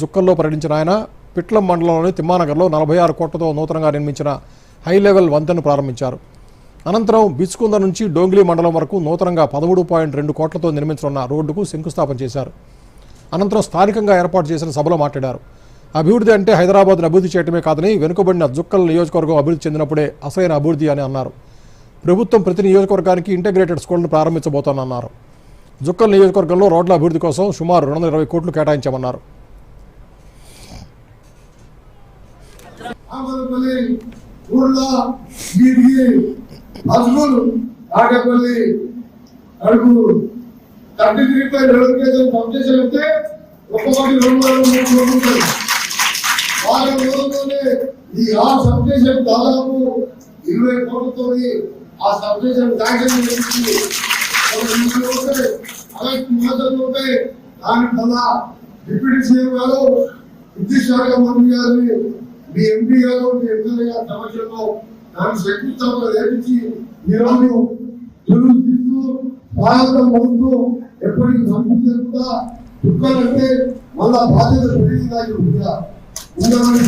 జుక్కల్లో పర్యటించిన ఆయన పిట్లం మండలంలోని తిమ్మానగర్లో నలభై ఆరు కోట్లతో నూతనంగా నిర్మించిన హై లెవెల్ వంతెనను ప్రారంభించారు. అనంతరం బిచ్కుంద నుంచి డోంగ్లీ మండలం వరకు నూతనంగా పదమూడు పాయింట్ రెండు కోట్లతో నిర్మించనున్న రోడ్డుకు శంకుస్థాపన చేశారు. అనంతరం స్థానికంగా ఏర్పాటు చేసిన సభలో మాట్లాడారు. అభివృద్ధి అంటే హైదరాబాద్ను అభివృద్ధి చేయడమే కాదని వెనుకబడిన జుక్కల్ నియోజకవర్గం అభివృద్ధి చెందినప్పుడే అసలైన అభివృద్ధి అని అన్నారు. ప్రభుత్వం ప్రతి నియోజకవర్గానికి ఇంటిగ్రేటెడ్ స్కూళ్ళను ప్రారంభించబోతోనన్నారు జుక్కల్ నియోజకవర్గంలో రోడ్ల అభివృద్ధి కోసం సుమారు రెండు వందల ఇరవై కోట్లు కేటాయించామన్నారు. ఆమలపల్లి ఊర్ల వీధికి అస్గుల్ ఆటపల్లి అడుగు థర్టీ త్రీ పై రెండు కేజీలు పంపించేసి వెళ్తే ఒక్కొక్కటి రెండు వందల మూడు కోట్లు ఉంటుంది వారం రోజుల్లోనే ఈ ఆ సబ్స్టేషన్ దాదాపు ఇరవై కోట్లతో ఆ సబ్స్టేషన్ శాంక్షన్ చేసి ఒక రెండు రోజులే దాని వల్ల డిప్యూటీ సీఎం గారు విద్యుత్ శాఖ మంత్రి గారిని మీ ఎంపీ గారు మీ ఎమ్మెల్యే గారి సమక్షంలో దాన్ని శంకుస్థాపన లేపించి ఈరోజు తెలుగు తీస్తూ స్వాగతం పొందుతూ ఎప్పటికీ సంతృప్తి దుఃఖాలంటే మళ్ళా బాధ్యత పెరిగిందా ఉందా ఉందని